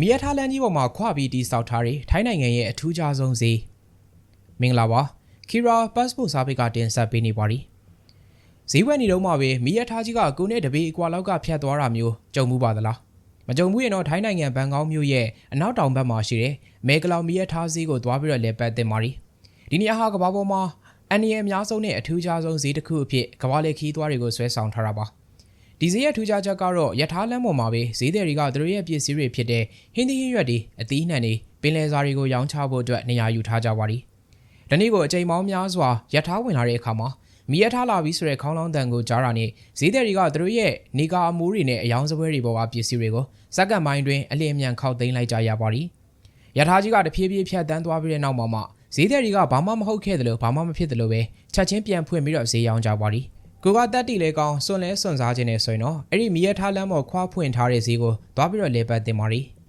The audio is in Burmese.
မီးရထားလမ်းကြီးပေါ်မှာခွပြီးတီးဆောက်ထားတဲ့ထိုင်းနိုင်ငံရဲ့အထူးခြားဆုံးဈေးမင်္ဂလာပါခီရာ passport စာပေကတင်ဆက်ပေးနေပါသည်ဈေးဝယ်နေတော့မှပဲမီးရထားကြီးကကိုနဲ့တပေအကွာလောက်ကဖြတ်သွားတာမျိုးကြုံမှုပါသလားမကြုံဘူးရင်တော့ထိုင်းနိုင်ငံဘန်ကောက်မြို့ရဲ့အနောက်တောင်ဘက်မှာရှိတဲ့မဲကလောင်မီးရထားဈေးကိုသွားပြီးတော့လဲပတ်တင်ပါသည်ဒီနေရာဟာကမ္ဘာပေါ်မှာအန်နီရဲ့အများဆုံးနဲ့အထူးခြားဆုံးဈေးတစ်ခုအဖြစ်ကမ္ဘာလေခီးသွားတွေကိုဆွဲဆောင်ထားတာပါ ဒီဈေးရဲ့ထူးခြားချက်ကတော့ယထာလမ်းပေါ်မှာပဲဈေးသည်တွေကသူတို့ရဲ့ပစ္စည်းတွေဖြစ်တဲ့ဟင်းသီးဟင်းရွက်တွေအသီးနှံတွေပင်လယ်စာတွေကိုရောင်းချဖို့အတွက်နေရာယူထားကြပါသည်။ဒီနေ့ကိုအချိန်ပေါင်းများစွာယထာဝင်လာတဲ့အခါမှာမီယထာလာပြီဆိုတဲ့ခေါင်းလောင်းတန်ကိုကြားတာနဲ့ဈေးသည်တွေကသူတို့ရဲ့နေကာအမိုးတွေနဲ့အယောင်စပွဲတွေပေါ်ကပစ္စည်းတွေကိုစက္ကန့်ပိုင်းတွင်အလင်းအမြန်ခောက်သိမ်းလိုက်ကြရပါသည်။ယထာကြီးကတဖြည်းဖြည်းဖြတ်တန်းသွားပြီးတဲ့နောက်မှာမှဈေးသည်တွေကဘာမှမဟုတ်ခဲ့တယ်လို့ဘာမှမဖြစ်တယ်လို့ပဲချက်ချင်းပြန်ဖွင့်ပြီးတော့ဈေးရောင်းကြပါသည်။ ကိုကတက်တီလဲကောင်းစွန်လဲစွန်စားခြင်းနဲ့ဆိုရင်တော့အဲ့ဒီမီယထားလမ်းပေါ်ခွာဖွင့်ထားတဲ့ဈေးကိုသွားပြီးတော့လဲပတ်တင်ပါရီ။